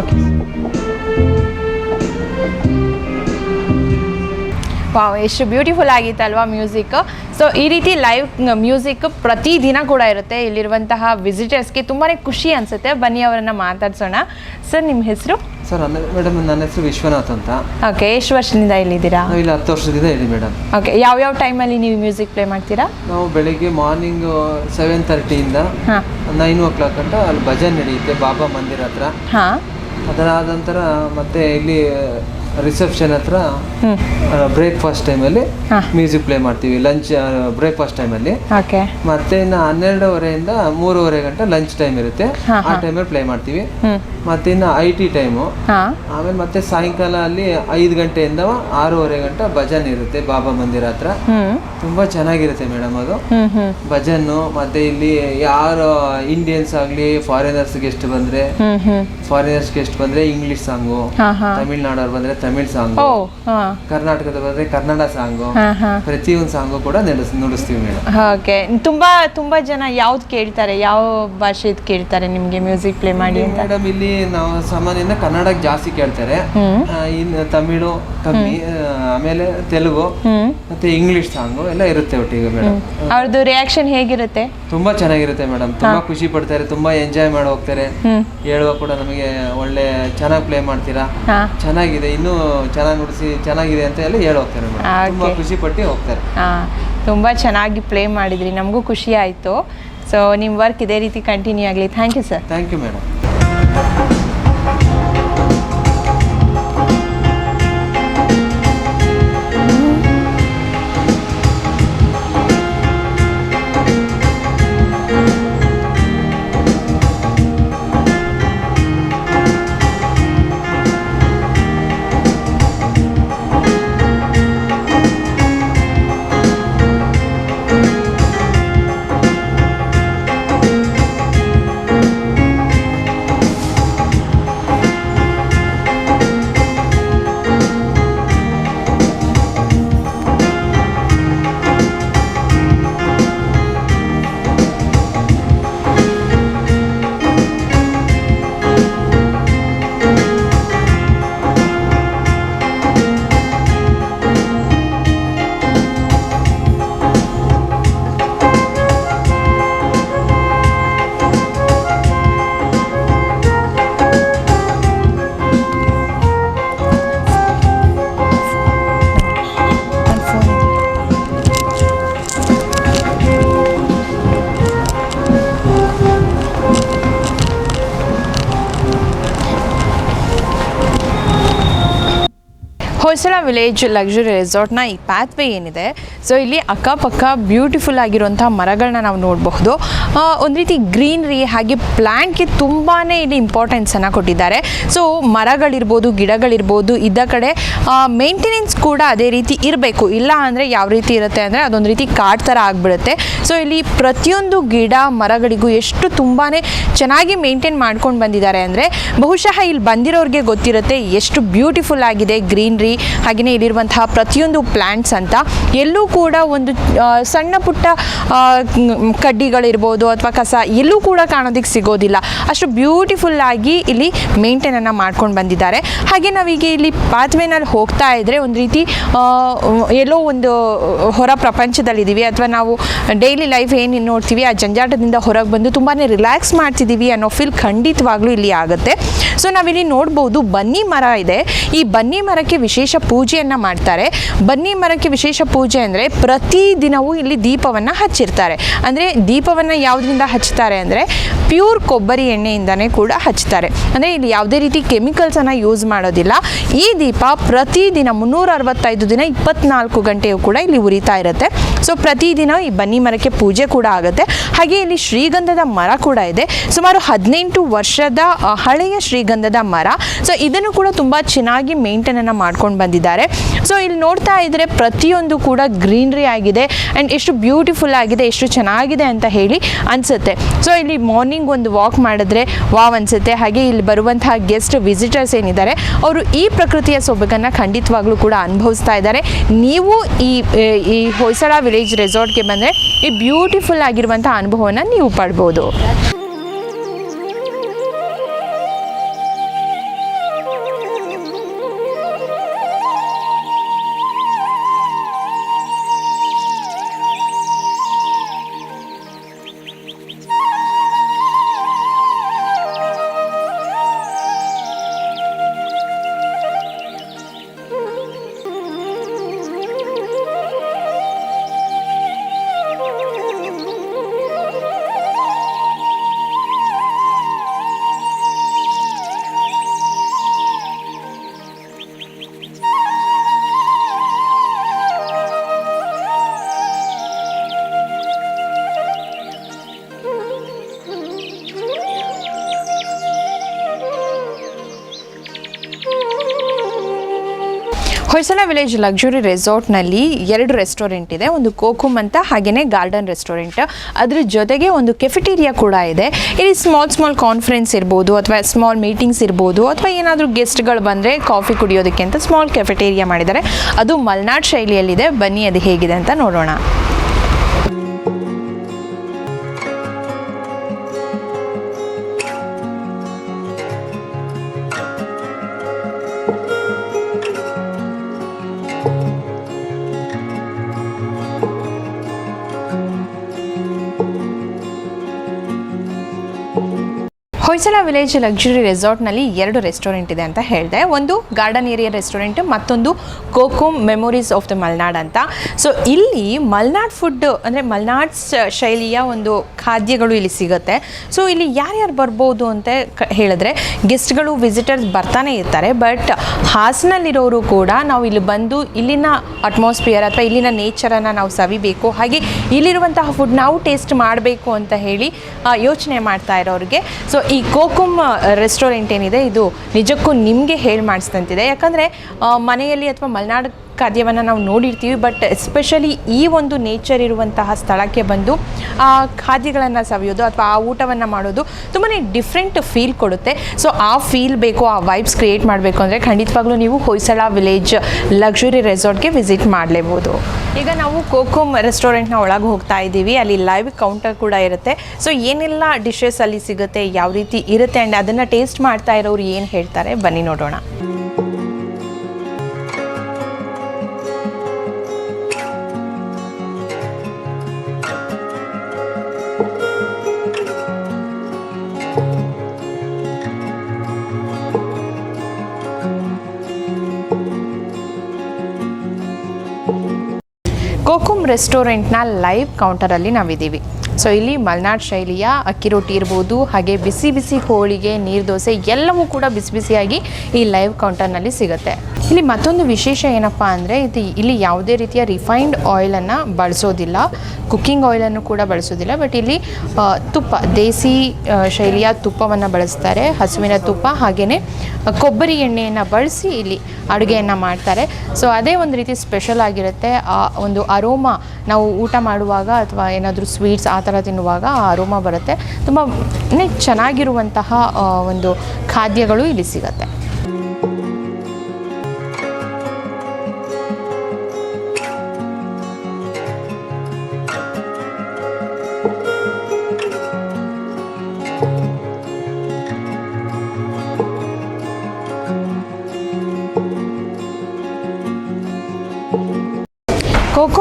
ಓಕೆ. ವಾವ್ ಎಷ್ಟು ಬ್ಯೂಟಿಫುಲ್ ಆಗಿತ್ತಲ್ವಾ ಮ್ಯೂಸಿಕ್ ಸೊ ಈ ರೀತಿ ಲೈವ್ ಮ್ಯೂಸಿಕ್ ಪ್ರತಿದಿನ ಕೂಡ ಇರುತ್ತೆ. ಇಲ್ಲಿರುವಂತಹ ವಿಸಿಟರ್ಸ್ಗೆ ತುಂಬಾ ಖುಷಿ ಅನಿಸುತ್ತೆ. ಬನ್ನಿ ಅವರನ್ನು ಮಾತಾಡ್ಸೋಣ. ಸರ್ ನಿಮ್ಮ ಹೆಸರು? ಸರ್ ನನ್ನ ಮೇಡಮ್ ನನ್ನ ಹೆಸರು ವಿಶ್ವನಾಥ್ ಅಂತ. ಓಕೆ ಎಷ್ಟು ವರ್ಷದಿಂದ ಇಲ್ಲಿದ್ದೀರಾ? ನಾವು ಇಲ್ಲಿ ಹತ್ತು ವರ್ಷದಿಂದ ಇಲ್ಲಿ ಮೇಡಮ್ ಓಕೆ ಯಾವ್ಯಾವ ಟೈಮಲ್ಲಿ ನೀವು ಮ್ಯೂಸಿಕ್ ಪ್ಲೇ ಮಾಡ್ತೀರಾ? ನಾವು ಬೆಳಿಗ್ಗೆ ಮಾರ್ನಿಂಗ್ ಸೆವೆನ್ ತರ್ಟಿಯಿಂದ ಹಾಂ. ನೈನ್ ಓ ಕ್ಲಾಕ್ ಅಂತ ಅಲ್ಲಿ ಭಜನ್ ನಡೆಯುತ್ತೆ ಬಾಬಾ ಮಂದಿರ ಹತ್ರ. ಹಾಂ. ಅದರಾದ ನಂತರ ಮತ್ತೆ ಇಲ್ಲಿ ರಿಸೆಪ್ಷನ್ ಹತ್ರ ಬ್ರೇಕ್ಫಾಸ್ಟ್ ಟೈಮಲ್ಲಿ. ಮ್ಯೂಸಿಕ್ ಪ್ಲೇ ಮಾಡ್ತೀವಿ ಲಂಚ್ ಬ್ರೇಕ್ಫಾಸ್ಟ್ ಟೈಮಲ್ಲಿ ಮತ್ತೆ ಇನ್ನು ಹನ್ನೆರಡುವರೆಯಿಂದ ಮೂರುವರೆ ಗಂಟೆ ಲಂಚ್ ಟೈಮ್ ಇರುತ್ತೆ. ಆ ಟೈಮಲ್ಲಿ ಪ್ಲೇ ಮಾಡ್ತೀವಿ. ಮತ್ತೆ ಇನ್ನು ಐ ಟಿ ಟೈಮು ಆಮೇಲೆ ಮತ್ತೆ ಸಾಯಂಕಾಲ ಅಲ್ಲಿ ಐದು ಗಂಟೆಯಿಂದ ಆರೂವರೆ ಗಂಟೆ ಭಜನ್ ಇರುತ್ತೆ ಬಾಬಾ ಮಂದಿರ ಹತ್ರ. ತುಂಬಾ ಚೆನ್ನಾಗಿರುತ್ತೆ ಮೇಡಮ್ ಅದು. ಭಜನ್ ಭಜನ್ನು ಮತ್ತೆ ಇಲ್ಲಿ ಯಾರು ಇಂಡಿಯನ್ಸ್ ಆಗಲಿ ಫಾರಿನರ್ಸ್ ಗೆಸ್ಟ್ ಬಂದ್ರೆ ಫಾರಿನರ್ಸ್ ಗೆಸ್ಟ್ ಬಂದ್ರೆ ಇಂಗ್ಲಿಷ್ ಸಾಂಗು ತಮಿಳ್ನಾಡವ್ರು ಬಂದ್ರೆ ತಮಿಳ್ ಸಾಂಗ್. ಓ ಹಾಂ. ಕರ್ನಾಟಕದ ಬಂದ್ರೆ ಕನ್ನಡ ಸಾಂಗ್. ಪ್ರತಿಯೊಂದು ಸಾಂಗ್ ಕೂಡ ನುಡಿಸ್ ನುಡಿಸ್ತೀವಿ ಮೇಡಮ್. ಓಕೆ ತುಂಬಾ ತುಂಬ ಜನ ಯಾವ್ದು ಕೇಳ್ತಾರೆ? ಯಾವ ಭಾಷೆ ಕೇಳ್ತಾರೆ ನಿಮ್ಗೆ ಮ್ಯೂಸಿಕ್ ಪ್ಲೇ ಮಾಡಿ ಅಂತ? ಮೇಡಮ್ ಇಲ್ಲಿ ನಾವು ಸಾಮಾನ್ಯದಿಂದ ಕನ್ನಡಕ್ಕೆ ಜಾಸ್ತಿ ಕೇಳ್ತಾರೆ. ಹ್ಮ್. ಆ, ಇನ್ನು ತಮಿಳು ಕಮ್ಮಿ ಆ, ಆಮೇಲೆ ತೆಲುಗು ಮತ್ತೆ ಇಂಗ್ಲಿಷ್ ಸಾಂಗು ಎಲ್ಲ ಇರುತ್ತೆ ಒಟ್ಟಿಗೆ ಮೇಡಮ್. ಅವ್ರದ್ದು ರಿಯಾಕ್ಷನ್ ಹೇಗಿರುತ್ತೆ? ತುಂಬಾ ಚೆನ್ನಾಗಿರುತ್ತೆ ಮೇಡಮ್. ತುಂಬಾ ಖುಷಿ ಪಡ್ತಾರೆ ತುಂಬಾ ಎಂಜಾಯ್ ಮಾಡಿ ಹೋಗ್ತಾರೆ. ಹೇಳುವ ಕೂಡ ನಮಗೆ ಒಳ್ಳೆ ಚೆನ್ನಾಗಿ ಪ್ಲೇ ಮಾಡ್ತೀರಾ? ಹಾಂ. ಚೆನ್ನಾಗಿದೆ. ಇನ್ನೂ ಚೆನ್ನಾಗಿ ನುಡಿಸಿ ಚೆನ್ನಾಗಿದೆ ಅಂತ ಎಲ್ಲ ಹೇಳಿ ಹೋಗ್ತಾರೆ ಮೇಡಮ್. ತುಂಬಾ ಖುಷಿ ಪಟ್ಟು ಹೋಗ್ತಾರೆ. ತುಂಬಾ ತುಂಬ ಚೆನ್ನಾಗಿ ಪ್ಲೇ ಮಾಡಿದ್ರಿ. ನಮಗೂ ಖುಷಿ ಆಯಿತು. ಸೊ ನಿಮ್ಮ ವರ್ಕ್ ಇದೇ ರೀತಿ ಕಂಟಿನ್ಯೂ ಆಗಲಿ. Thank you sir thank you madam Hoysala village luxury ರೆಸಾರ್ಟ್ನ ಈ ಪ್ಯಾತ್ವೇ ಏನಿದೆ? ಸೊ ಇಲ್ಲಿ ಅಕ್ಕಪಕ್ಕ ಬ್ಯೂಟಿಫುಲ್ ಆಗಿರುವಂಥ ಮರಗಳನ್ನ ನಾವು ನೋಡಬಹುದು. ಒಂದು ರೀತಿ ಗ್ರೀನ್ರಿ ಹಾಗೆ ಪ್ಲ್ಯಾಂಟ್ಗೆ ತುಂಬಾ ಇಲ್ಲಿ ಇಂಪಾರ್ಟೆನ್ಸನ್ನು ಕೊಟ್ಟಿದ್ದಾರೆ. ಸೊ ಮರಗಳಿರ್ಬೋದು, ಗಿಡಗಳಿರ್ಬೋದು, ಇದ್ದ ಕಡೆ ಮೇಂಟೆನೆನ್ಸ್ ಕೂಡ ಅದೇ ರೀತಿ ಇರಬೇಕು. ಇಲ್ಲ ಅಂದರೆ ಯಾವ ರೀತಿ ಇರುತ್ತೆ ಅಂದರೆ ಅದೊಂದು ರೀತಿ ಕಾಡ್ ಥರ ಆಗಿಬಿಡುತ್ತೆ. ಸೊ ಇಲ್ಲಿ ಪ್ರತಿಯೊಂದು ಗಿಡ, ಮರಗಳಿಗೂ ಎಷ್ಟು ತುಂಬಾ ಚೆನ್ನಾಗಿ ಮೇಂಟೈನ್ ಮಾಡ್ಕೊಂಡು ಬಂದಿದ್ದಾರೆ ಅಂದರೆ ಬಹುಶಃ ಇಲ್ಲಿ ಬಂದಿರೋರಿಗೆ ಗೊತ್ತಿರುತ್ತೆ ಎಷ್ಟು ಬ್ಯೂಟಿಫುಲ್ ಆಗಿದೆ ಗ್ರೀನ್ರಿ ಹಾಗೆಯೇ ಇಲ್ಲಿರುವಂತಹ ಪ್ರತಿಯೊಂದು ಪ್ಲ್ಯಾಂಟ್ಸ್ ಅಂತ ಎಲ್ಲೂ ಕೂಡ ಒಂದು ಸಣ್ಣ ಪುಟ್ಟ ಕಡ್ಡಿಗಳಿರ್ಬೋದು ಅಥವಾ ಕಸ ಎಲ್ಲೂ ಕೂಡ ಕಾಣೋದಕ್ಕೆ ಸಿಗೋದಿಲ್ಲ. ಅಷ್ಟು ಬ್ಯೂಟಿಫುಲ್ ಆಗಿ ಇಲ್ಲಿ ಮೇಂಟೈನನ್ನು ಮಾಡ್ಕೊಂಡು ಬಂದಿದ್ದಾರೆ. ಹಾಗೆ ನಾವೀಗ ಇಲ್ಲಿ ಪಾತ್ವೇನಲ್ಲಿ ಹೋಗ್ತಾ ಇದ್ದರೆ ಒಂದು ರೀತಿ ಎಲ್ಲೋ ಒಂದು ಹೊರ ಪ್ರಪಂಚದಲ್ಲಿದ್ದೀವಿ ಅಥವಾ ನಾವು ಡೈಲಿ ಲೈಫ್ ಏನು ನೋಡ್ತೀವಿ ಆ ಜಂಜಾಟದಿಂದ ಹೊರಗೆ ಬಂದು ತುಂಬಾ ರಿಲ್ಯಾಕ್ಸ್ ಮಾಡ್ತಿದ್ದೀವಿ ಅನ್ನೋ ಫೀಲ್ ಖಂಡಿತವಾಗ್ಲೂ ಇಲ್ಲಿ ಆಗುತ್ತೆ. ಸೊ ನಾವಿಲ್ಲಿ ನೋಡ್ಬೋದು ಬನ್ನಿ ಮರ ಇದೆ. ಈ ಬನ್ನಿ ಮರಕ್ಕೆ ವಿಶೇಷ ಪೂಜೆಯನ್ನು ಮಾಡ್ತಾರೆ. ಬನ್ನಿ ಮರಕ್ಕೆ ವಿಶೇಷ ಪೂಜೆ ಅಂದರೆ ಪ್ರತಿ ದಿನವೂ ಇಲ್ಲಿ ದೀಪವನ್ನು ಹಚ್ಚಿರ್ತಾರೆ. ಅಂದರೆ ದೀಪವನ್ನು ಯಾವುದರಿಂದ ಹಚ್ತಾರೆ ಅಂದರೆ ಪ್ಯೂರ್ ಕೊಬ್ಬರಿ ಎಣ್ಣೆಯಿಂದನೇ ಕೂಡ ಹಚ್ತಾರೆ. ಅಂದರೆ ಇಲ್ಲಿ ಯಾವುದೇ ರೀತಿ ಕೆಮಿಕಲ್ಸನ್ನು ಯೂಸ್ ಮಾಡೋದಿಲ್ಲ. ಈ ದೀಪ ಪ್ರತಿದಿನ ಮುನ್ನೂರ ಅರವತ್ತೈದು ದಿನ ಇಪ್ಪತ್ನಾಲ್ಕು ಗಂಟೆಯೂ ಕೂಡ ಇಲ್ಲಿ ಉರಿತಾ ಇರುತ್ತೆ. ಸೊ ಪ್ರತಿದಿನ ಈ ಬನ್ನಿ ಮರಕ್ಕೆ ಪೂಜೆ ಕೂಡ ಆಗುತ್ತೆ. ಹಾಗೆ ಇಲ್ಲಿ ಶ್ರೀಗಂಧದ ಮರ ಕೂಡ ಇದೆ. ಸುಮಾರು ಹದಿನೆಂಟು ವರ್ಷದ ಹಳೆಯ ಶ್ರೀಗಂಧದ ಮರ. ಸೊ ಇದನ್ನು ಕೂಡ ತುಂಬ ಚೆನ್ನಾಗಿ ಮೇಂಟೈನನ್ನು ಮಾಡ್ಕೊಂಡು ಬಂದಿದ್ದಾರೆ. ಸೊ ಇಲ್ಲಿ ನೋಡ್ತಾ ಇದ್ದರೆ ಪ್ರತಿಯೊಂದು ಕೂಡ ಗ್ರೀನ್ರಿ ಆಗಿದೆ. ಆ್ಯಂಡ್ ಎಷ್ಟು ಬ್ಯೂಟಿಫುಲ್ ಆಗಿದೆ, ಎಷ್ಟು ಚೆನ್ನಾಗಿದೆ ಅಂತ ಹೇಳಿ ಅನಿಸುತ್ತೆ. ಸೊ ಇಲ್ಲಿ ಮಾರ್ನಿಂಗ್ ಒಂದು ವಾಕ್ ಮಾಡಿದ್ರೆ ವಾವ್ ಅನಿಸುತ್ತೆ. ಹಾಗೆ ಇಲ್ಲಿ ಬರುವಂತಹ ಗೆಸ್ಟ್ ವಿಸಿಟರ್ಸ್ ಏನಿದ್ದಾರೆ, ಅವರು ಈ ಪ್ರಕೃತಿಯ ಸೊಬಗನ್ನು ಖಂಡಿತವಾಗ್ಲೂ ಕೂಡ ಅನುಭವಿಸ್ತಾ ಇದ್ದಾರೆ. ನೀವು ಈ ಈ ಹೊಯ್ಸಳ ರೆಸಾರ್ಟ್ಗೆ ಬಂದರೆ ಈ ಬ್ಯೂಟಿಫುಲ್ ಆಗಿರುವಂಥ ಅನುಭವವನ್ನು ನೀವು ಪಡ್ಬೋದು. ಹೊಯ್ಸಳ ವಿಲೇಜ್ ಲಕ್ಸುರಿ ರೆಸಾರ್ಟ್ನಲ್ಲಿ ಎರಡು ರೆಸ್ಟೋರೆಂಟ್ ಇದೆ. ಒಂದು ಕೋಕುಮ್ ಅಂತ ಹಾಗೆಯೇ ಗಾರ್ಡನ್ ರೆಸ್ಟೋರೆಂಟ್ ಅದ್ರ ಜೊತೆಗೆ ಒಂದು ಕೆಫಿಟೇರಿಯಾ ಕೂಡ ಇದೆ. ಇಲ್ಲಿ ಸ್ಮಾಲ್ ಸ್ಮಾಲ್ ಕಾನ್ಫರೆನ್ಸ್ ಇರ್ಬೋದು, ಅಥವಾ ಸ್ಮಾಲ್ ಮೀಟಿಂಗ್ಸ್ ಇರ್ಬೋದು, ಅಥವಾ ಏನಾದರೂ ಗೆಸ್ಟ್ಗಳು ಬಂದರೆ ಕಾಫಿ ಕುಡಿಯೋದಕ್ಕೆ ಅಂತ ಸ್ಮಾಲ್ ಕೆಫಿಟೇರಿಯಾ ಮಾಡಿದ್ದಾರೆ. ಅದು ಮಲ್ನಾಡ್ ಶೈಲಿಯಲ್ಲಿದೆ. ಬನ್ನಿ, ಅದು ಹೇಗಿದೆ ಅಂತ ನೋಡೋಣ. ಹೊಯ್ಸಳ ವಿಲೇಜ್ ಲಕ್ಸುರಿ ರೆಸಾರ್ಟ್ನಲ್ಲಿ ಎರಡು ರೆಸ್ಟೋರೆಂಟ್ ಇದೆ ಅಂತ ಹೇಳಿದೆ. ಒಂದು ಗಾರ್ಡನ್ ಏರಿಯಾ ರೆಸ್ಟೋರೆಂಟ್, ಮತ್ತೊಂದು Kokum memories of the Malnad ಅಂತ. ಸೊ ಇಲ್ಲಿ ಮಲ್ನಾಡ್ ಫುಡ್ ಅಂದರೆ ಮಲ್ನಾಡ್ ಶೈಲಿಯ ಒಂದು ಖಾದ್ಯಗಳು ಇಲ್ಲಿ ಸಿಗುತ್ತೆ. ಸೊ ಇಲ್ಲಿ ಯಾರ್ಯಾರು ಬರ್ಬೋದು ಅಂತ ಹೇಳಿದ್ರೆ ಗೆಸ್ಟ್ಗಳು, ವಿಸಿಟರ್ಸ್ ಬರ್ತಾನೆ ಇರ್ತಾರೆ. ಬಟ್ ಹಾಸನಲ್ಲಿರೋರು ಕೂಡ ನಾವು ಇಲ್ಲಿ ಬಂದು ಇಲ್ಲಿನ ಅಟ್ಮಾಸ್ಫಿಯರ್ ಅಥವಾ ಇಲ್ಲಿನ ನೇಚರನ್ನು ನಾವು ಸವಿಬೇಕು. ಹಾಗೆ ಇಲ್ಲಿರುವಂತಹ ಫುಡ್ ನಾವು ಟೇಸ್ಟ್ ಮಾಡಬೇಕು ಅಂತ ಹೇಳಿ ಯೋಚನೆ ಮಾಡ್ತಾ ಇರೋರಿಗೆ. ಸೊ ಈ ಕೋಕುಮ್ ರೆಸ್ಟೋರೆಂಟ್ ಏನಿದೆ ಇದು ನಿಜಕ್ಕೂ ನಿಮಗೆ ಹೇಳಿ ಮಾಡಿಸ್ತಂತಿದೆ. ಯಾಕಂದರೆ ಮನೆಯಲ್ಲಿ ಅಥವಾ ಮಲೆನಾಡು ಖಾದ್ಯವನ್ನು ನಾವು ನೋಡಿರ್ತೀವಿ ಬಟ್ ಎಸ್ಪೆಷಲಿ ಈ ಒಂದು ನೇಚರ್ ಇರುವಂತಹ ಸ್ಥಳಕ್ಕೆ ಬಂದು, ಆ ಖಾದ್ಯಗಳನ್ನು ಸವಿಯೋದು ಅಥವಾ ಆ ಊಟವನ್ನು ಮಾಡೋದು ತುಂಬಾ ಡಿಫ್ರೆಂಟ್ ಫೀಲ್ ಕೊಡುತ್ತೆ. ಸೊ ಆ ಫೀಲ್ ಬೇಕು, ಆ ವೈಬ್ಸ್ ಕ್ರಿಯೇಟ್ ಮಾಡಬೇಕು ಅಂದರೆ ಖಂಡಿತವಾಗ್ಲೂ ನೀವು ಹೊಯ್ಸಳ ವಿಲೇಜ್ ಲಕ್ಸುರಿ ರೆಸಾರ್ಟ್ಗೆ ವಿಸಿಟ್ ಮಾಡಲೇಬೋದು. ಈಗ ನಾವು ಕೋಕೋಮ್ ರೆಸ್ಟೋರೆಂಟ್ನ ಒಳಗೆ ಹೋಗ್ತಾ ಇದ್ದೀವಿ, ಅಲ್ಲಿ ಲೈವ್ ಕೌಂಟರ್ ಕೂಡ ಇರುತ್ತೆ. ಸೊ ಏನೆಲ್ಲ ಡಿಶಸ್ ಅಲ್ಲಿ ಸಿಗುತ್ತೆ, ಯಾವ ರೀತಿ ಇರುತ್ತೆ ಆ್ಯಂಡ್ ಅದನ್ನು ಟೇಸ್ಟ್ ಮಾಡ್ತಾ ಇರೋರು ಏನು ಹೇಳ್ತಾರೆ, ಬನ್ನಿ ನೋಡೋಣ. ರೆಸ್ಟೋರೆಂಟ್ನ ಲೈವ್ ಕೌಂಟರಲ್ಲಿ ನಾವಿದ್ದೀವಿ. ಸೊ ಇಲ್ಲಿ ಮಲ್ನಾಡ್ ಶೈಲಿಯ ಅಕ್ಕಿ ರೊಟ್ಟಿ ಇರ್ಬೋದು, ಹಾಗೆ ಬಿಸಿ ಬಿಸಿ ಹೋಳಿಗೆ, ನೀರು ದೋಸೆ ಎಲ್ಲವೂ ಕೂಡ ಬಿಸಿ ಬಿಸಿಯಾಗಿ ಈ ಲೈವ್ ಕೌಂಟರ್ನಲ್ಲಿ ಸಿಗುತ್ತೆ. ಇಲ್ಲಿ ಮತ್ತೊಂದು ವಿಶೇಷ ಏನಪ್ಪ ಅಂದರೆ ಇದು ಇಲ್ಲಿ ಯಾವುದೇ ರೀತಿಯ ರಿಫೈನ್ಡ್ ಆಯಿಲನ್ನು ಬಳಸೋದಿಲ್ಲ. ಕುಕ್ಕಿಂಗ್ ಆಯಿಲನ್ನು ಕೂಡ ಬಳಸೋದಿಲ್ಲ. ಬಟ್ ಇಲ್ಲಿ ತುಪ್ಪ, ದೇಸಿ ಶೈಲಿಯ ತುಪ್ಪವನ್ನು ಬಳಸ್ತಾರೆ. ಹಸುವಿನ ತುಪ್ಪ ಹಾಗೆಯೇ ಕೊಬ್ಬರಿ ಎಣ್ಣೆಯನ್ನು ಬಳಸಿ ಇಲ್ಲಿ ಅಡುಗೆಯನ್ನು ಮಾಡ್ತಾರೆ. ಸೊ ಅದೇ ಒಂದು ರೀತಿ ಸ್ಪೆಷಲ್ ಆಗಿರುತ್ತೆ. ಆ, ಒಂದು ಅರೋಮಾ ನಾವು ಊಟ ಮಾಡುವಾಗ ಅಥವಾ ಏನಾದರೂ ಸ್ವೀಟ್ಸ್ ಆ ಥರ ತಿನ್ನುವಾಗ ಆ ಅರೋಮಾ ಬರುತ್ತೆ. ತುಂಬ ಚೆನ್ನಾಗಿರುವಂತಹ ಒಂದು ಖಾದ್ಯಗಳು ಇಲ್ಲಿ ಸಿಗುತ್ತೆ.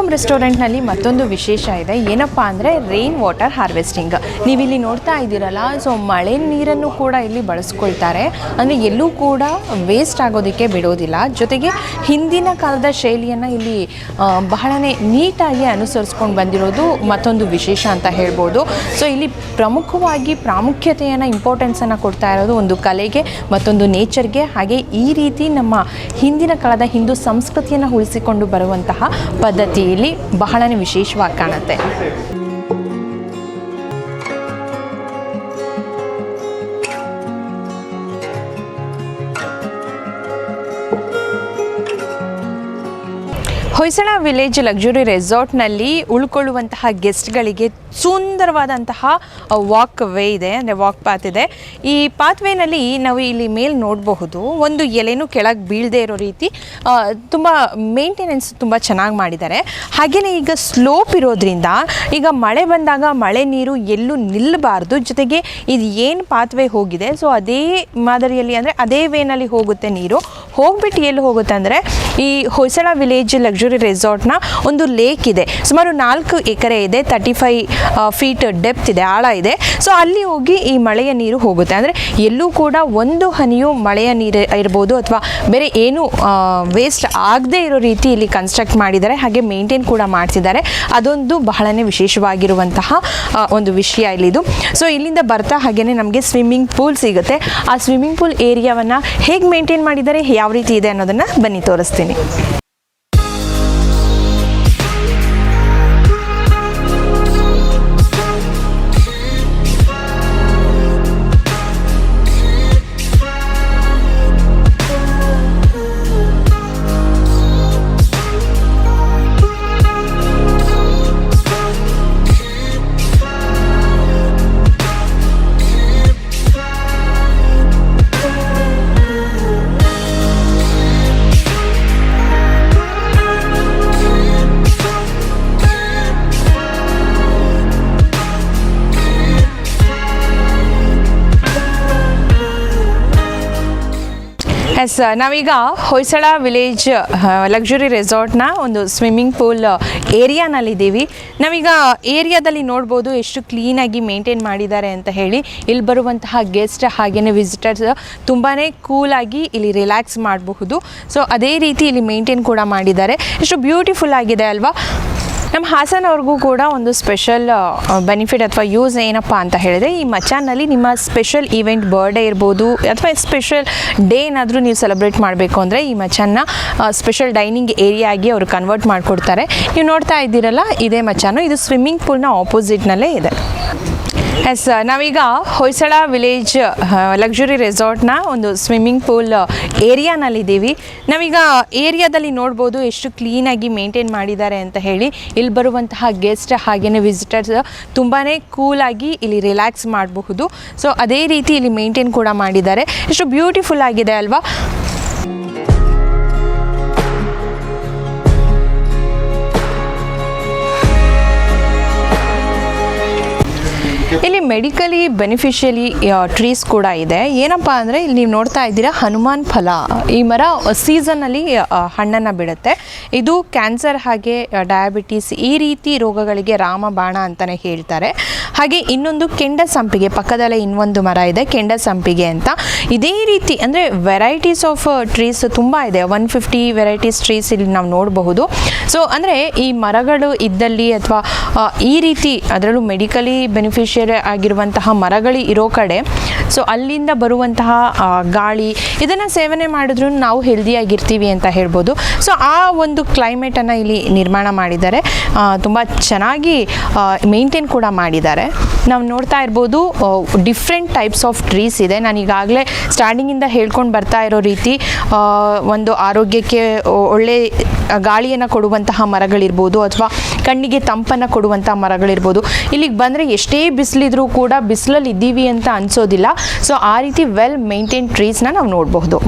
ಕೋಕುಮ್ ರೆಸ್ಟೋರೆಂಟ್ನಲ್ಲಿ ಮತ್ತೊಂದು ವಿಶೇಷ ಇದೆ. ಏನಪ್ಪ ಅಂದರೆ ರೈನ್ ವಾಟರ್ ಹಾರ್ವೆಸ್ಟಿಂಗ್ ನೀವಿಲ್ಲಿ ನೋಡ್ತಾ ಇದ್ದೀರಲ್ಲ ಸೊ ಮಳೆ ನೀರನ್ನು ಕೂಡ ಇಲ್ಲಿ ಬಳಸ್ಕೊಳ್ತಾರೆ. ಅಂದರೆ ಎಲ್ಲೂ ಕೂಡ ವೇಸ್ಟ್ ಆಗೋದಕ್ಕೆ ಬಿಡೋದಿಲ್ಲ. ಜೊತೆಗೆ ಹಿಂದಿನ ಕಾಲದ ಶೈಲಿಯನ್ನು ಇಲ್ಲಿ ಬಹಳನೇ ನೀಟಾಗಿ ಅನುಸರಿಸ್ಕೊಂಡು ಬಂದಿರೋದು ಮತ್ತೊಂದು ವಿಶೇಷ ಅಂತ ಹೇಳ್ಬೋದು. ಸೊ ಇಲ್ಲಿ ಪ್ರಮುಖವಾಗಿ ಪ್ರಾಮುಖ್ಯತೆಯನ್ನು ಇಂಪಾರ್ಟೆನ್ಸನ್ನು ಕೊಡ್ತಾ ಇರೋದು ಒಂದು ಕಲೆಗೆ, ಮತ್ತೊಂದು ನೇಚರ್ಗೆ ಹಾಗೆ ಈ ರೀತಿ ನಮ್ಮ ಹಿಂದಿನ ಕಾಲದ ಹಿಂದೂ ಸಂಸ್ಕೃತಿಯನ್ನು ಉಳಿಸಿಕೊಂಡು ಬರುವಂತಹ ಪದ್ಧತಿ ಇಲ್ಲಿ ಬಹಳನೇ ವಿಶೇಷವಾಗಿ ಕಾಣುತ್ತೆ. ಹೊಯ್ಸಳ ವಿಲೇಜ್ ಲಕ್ಸುರಿ ರೆಸಾರ್ಟ್ನಲ್ಲಿ ಉಳ್ಕೊಳ್ಳುವಂತಹ ಗೆಸ್ಟ್ಗಳಿಗೆ ಸುಂದರವಾದಂತಹ ವಾಕ್ ವೇ ಇದೆ, ಅಂದರೆ ವಾಕ್ ಪಾತ್ ಇದೆ. ಈ ಪಾತ್ ವೇನಲ್ಲಿ ನಾವು ಇಲ್ಲಿ ಮೇಲೆ ನೋಡಬಹುದು. ಒಂದು ಎಲೆನೂ ಕೆಳಗೆ ಬೀಳದೇ ಇರೋ ರೀತಿ ತುಂಬ ಮೇಂಟೆನೆನ್ಸ್ ತುಂಬ ಚೆನ್ನಾಗಿ ಮಾಡಿದ್ದಾರೆ. ಹಾಗೆಯೇ ಈಗ ಸ್ಲೋಪ್ ಇರೋದ್ರಿಂದ, ಈಗ ಮಳೆ ಬಂದಾಗ ಮಳೆ ನೀರು ಎಲ್ಲೂ ನಿಲ್ಲಬಾರ್ದು. ಜೊತೆಗೆ ಇದು ಏನು ಪಾತ್ವೇ ಹೋಗಿದೆ? ಸೊ ಅದೇ ಮಾದರಿಯಲ್ಲಿ ಅಂದರೆ ಅದೇ ವೇನಲ್ಲಿ ಹೋಗುತ್ತೆ ನೀರು. ಹೋಗ್ಬಿಟ್ಟು ಎಲ್ಲಿ ಹೋಗುತ್ತೆ ಅಂದರೆ, ಈ ಹೊಯ್ಸಳ ವಿಲೇಜ್ ಲಕ್ಸುರಿ ರೆಸಾರ್ಟ್ನ ಒಂದು ಲೇಕ್ ಇದೆ. ಸುಮಾರು ನಾಲ್ಕು ಎಕರೆ ಇದೆ ತರ್ಟಿ ಫೈ ಫೀಟ್ ಡೆಪ್ತ್ ಇದೆ, ಆಳ ಇದೆ. ಸೊ ಅಲ್ಲಿ ಹೋಗಿ ಈ ಮಳೆಯ ನೀರು ಹೋಗುತ್ತೆ. ಅಂದರೆ ಎಲ್ಲೂ ಕೂಡ ಒಂದು ಹನಿಯು ಮಳೆಯ ನೀರು ಇರ್ಬೋದು ಅಥವಾ ಬೇರೆ ಏನು ವೇಸ್ಟ್ ಆಗದೇ ಇರೋ ರೀತಿ ಇಲ್ಲಿ ಕನ್ಸ್ಟ್ರಕ್ಟ್ ಮಾಡಿದ್ದಾರೆ. ಹಾಗೆ ಮೇಂಟೈನ್ ಕೂಡ ಮಾಡ್ತಿದ್ದಾರೆ. ಅದೊಂದು ಬಹಳನೇ ವಿಶೇಷವಾಗಿರುವಂತಹ ಒಂದು ವಿಷಯ ಇಲ್ಲಿದು. ಸೊ ಇಲ್ಲಿಂದ ಬರ್ತಾ ಹಾಗೆಯೇ ನಮಗೆ ಸ್ವಿಮ್ಮಿಂಗ್ ಪೂಲ್ ಸಿಗುತ್ತೆ. ಆ ಸ್ವಿಮ್ಮಿಂಗ್ ಪೂಲ್ ಏರಿಯಾವನ್ನು ಹೇಗೆ ಮೇಂಟೈನ್ ಮಾಡಿದ್ದಾರೆ, ಯಾವ ರೀತಿ ಇದೆ ಅನ್ನೋದನ್ನು ಬನ್ನಿ ತೋರಿಸ್ತೀನಿ. ಎಸ್ ನಾವೀಗ ಹೊಯ್ಸಳ ವಿಲೇಜ್ ಲಕ್ಸುರಿ ರೆಸಾರ್ಟ್ನ ಒಂದು ಸ್ವಿಮ್ಮಿಂಗ್ ಪೂಲ್ ಏರಿಯಾನಲ್ಲಿದ್ದೀವಿ ನಾವೀಗ ಏರಿಯಾದಲ್ಲಿ ನೋಡ್ಬೋದು ಎಷ್ಟು ಕ್ಲೀನಾಗಿ ಮೇಂಟೈನ್ ಮಾಡಿದ್ದಾರೆ ಅಂತ ಹೇಳಿ. ಇಲ್ಲಿ ಬರುವಂತಹ ಗೆಸ್ಟ್ ಹಾಗೆಯೇ ವಿಸಿಟರ್ಸ್ ತುಂಬಾ ಕೂಲಾಗಿ ಇಲ್ಲಿ ರಿಲ್ಯಾಕ್ಸ್ ಮಾಡಬಹುದು. ಸೊ ಅದೇ ರೀತಿ ಇಲ್ಲಿ ಮೇಂಟೈನ್ ಕೂಡ ಮಾಡಿದ್ದಾರೆ. ಎಷ್ಟು ಬ್ಯೂಟಿಫುಲ್ ಆಗಿದೆ ಅಲ್ವಾ? ನಮ್ಮ ಹಾಸನ್ ಅವ್ರಿಗೂ ಕೂಡ ಒಂದು ಸ್ಪೆಷಲ್ ಬೆನಿಫಿಟ್ ಅಥವಾ ಯೂಸ್ ಏನಪ್ಪ ಅಂತ ಹೇಳಿದ್ರೆ, ಈ ಮಚಾನಲ್ಲಿ ನಿಮ್ಮ ಸ್ಪೆಷಲ್ ಈವೆಂಟ್ ಬರ್ಡೇ ಇರ್ಬೋದು, ಅಥವಾ ಸ್ಪೆಷಲ್ ಡೇ ಏನಾದರೂ ನೀವು ಸೆಲೆಬ್ರೇಟ್ ಮಾಡಬೇಕು ಅಂದರೆ ಈ ಮಚಾನ್ನ ಸ್ಪೆಷಲ್ ಡೈನಿಂಗ್ ಏರಿಯಾ ಆಗಿ ಅವರು ಕನ್ವರ್ಟ್ ಮಾಡಿಕೊಡ್ತಾರೆ. ನೀವು ನೋಡ್ತಾ ಇದ್ದೀರಲ್ಲ, ಇದೇ ಮಚಾನು, ಇದು ಸ್ವಿಮ್ಮಿಂಗ್ ಪೂಲ್ನ ಆಪೋಸಿಟ್ನಲ್ಲೇ ಇದೆ. ಎಸ್ ನಾವೀಗ ಹೊಯ್ಸಳ ವಿಲೇಜ್ ಲಕ್ಸುರಿ ರೆಸಾರ್ಟ್ನ ಒಂದು ಸ್ವಿಮ್ಮಿಂಗ್ ಪೂಲ್ ಏರಿಯಾನಲ್ಲಿದ್ದೀವಿ ನಾವೀಗ ಏರಿಯಾದಲ್ಲಿ ನೋಡ್ಬೋದು ಎಷ್ಟು ಕ್ಲೀನಾಗಿ ಮೇಂಟೈನ್ ಮಾಡಿದ್ದಾರೆ ಅಂತ ಹೇಳಿ. ಇಲ್ಲಿ ಬರುವಂತಹ ಗೆಸ್ಟ್ ಹಾಗೆಯೇ ವಿಸಿಟರ್ಸ್ ತುಂಬಾ ಕೂಲಾಗಿ ಇಲ್ಲಿ ರಿಲ್ಯಾಕ್ಸ್ ಮಾಡಬಹುದು. ಸೊ ಅದೇ ರೀತಿ ಇಲ್ಲಿ ಮೇಂಟೈನ್ ಕೂಡ ಮಾಡಿದ್ದಾರೆ. ಎಷ್ಟು ಬ್ಯೂಟಿಫುಲ್ ಆಗಿದೆ ಅಲ್ವಾ? ಇಲ್ಲಿ ಮೆಡಿಕಲಿ ಬೆನಿಫಿಷಿಯಲಿ ಟ್ರೀಸ್ ಕೂಡ ಇದೆ. ಏನಪ್ಪಾ ಅಂದರೆ ಇಲ್ಲಿ ನೀವು ನೋಡ್ತಾ ಇದ್ದೀರಾ ಹನುಮಾನ್ ಫಲ. ಈ ಮರ ಸೀಸನಲ್ಲಿ ಹಣ್ಣನ್ನು ಬಿಡುತ್ತೆ. ಇದು ಕ್ಯಾನ್ಸರ್ ಹಾಗೆ ಡಯಾಬಿಟೀಸ್ ಈ ರೀತಿ ರೋಗಗಳಿಗೆ ರಾಮಬಾಣ ಅಂತಲೇ ಹೇಳ್ತಾರೆ. ಹಾಗೆ ಇನ್ನೊಂದು ಕೆಂಡ ಸಂಪಿಗೆ, ಪಕ್ಕದಲ್ಲೇ ಇನ್ನೊಂದು ಮರ ಇದೆ, ಕೆಂಡ ಸಂಪಿಗೆ ಅಂತ. ಇದೇ ರೀತಿ ಅಂದರೆ ವೆರೈಟೀಸ್ ಆಫ್ ಟ್ರೀಸ್ ತುಂಬ ಇದೆ. ಒನ್ ಫಿಫ್ಟಿ ವೆರೈಟೀಸ್ ಟ್ರೀಸ್ ಇಲ್ಲಿ ನಾವು ನೋಡಬಹುದು. ಸೊ ಅಂದರೆ ಈ ಮರಗಳು ಇದ್ದಲ್ಲಿ ಅಥವಾ ಈ ರೀತಿ ಅದರಲ್ಲೂ ಮೆಡಿಕಲಿ ಬೆನಿಫಿಷಿಯರಿ ಆಗಿರುವಂತಹ ಮರಗಳು ಇರೋ ಕಡೆ ಸೊ ಅಲ್ಲಿಂದ ಬರುವಂತಹ ಗಾಳಿ, ಇದನ್ನು ಸೇವನೆ ಮಾಡಿದ್ರೂ ನಾವು ಹೆಲ್ದಿಯಾಗಿರ್ತೀವಿ ಅಂತ ಹೇಳ್ಬೋದು. ಸೊ ಆ ಒಂದು ಕ್ಲೈಮೇಟನ್ನು ಇಲ್ಲಿ ನಿರ್ಮಾಣ ಮಾಡಿದ್ದಾರೆ. ತುಂಬ ಚೆನ್ನಾಗಿ ಮೇಂಟೈನ್ ಕೂಡ ಮಾಡಿದ್ದಾರೆ. ನಾವು ನೋಡ್ತಾ ಇರ್ಬೋದು ಡಿಫ್ರೆಂಟ್ ಟೈಪ್ಸ್ ಆಫ್ ಟ್ರೀಸ್ ಇದೆ. ನಾನು ಈಗಾಗಲೇ ಸ್ಟಾರ್ಟಿಂಗಿಂದ ಹೇಳ್ಕೊಂಡು ಬರ್ತಾ ಇರೋ ರೀತಿ ಒಂದು ಆರೋಗ್ಯಕ್ಕೆ ಒಳ್ಳೆ ಗಾಳಿಯನ್ನು ಕೊಡುವಂತಹ ಮರಗಳಿರ್ಬೋದು ಅಥವಾ ಕಣ್ಣಿಗೆ ತಂಪನ್ನು ಕೊಡುವಂಥ ಮರಗಳಿರ್ಬೋದು. ಇಲ್ಲಿಗೆ ಬಂದರೆ ಎಷ್ಟೇ ಬಿಸಿಲಿದ್ರೂ ಕೂಡ ಬಿಸಿಲಲ್ಲಿ ಇದ್ದೀವಿ ಅಂತ ಅನಿಸೋದಿಲ್ಲ. ಸೊ ಆ ರೀತಿ ವೆಲ್ ಮೇಂಟೈನ್ ಟ್ರೀಸ್ನ ನಾವು ನೋಡಬಹುದು.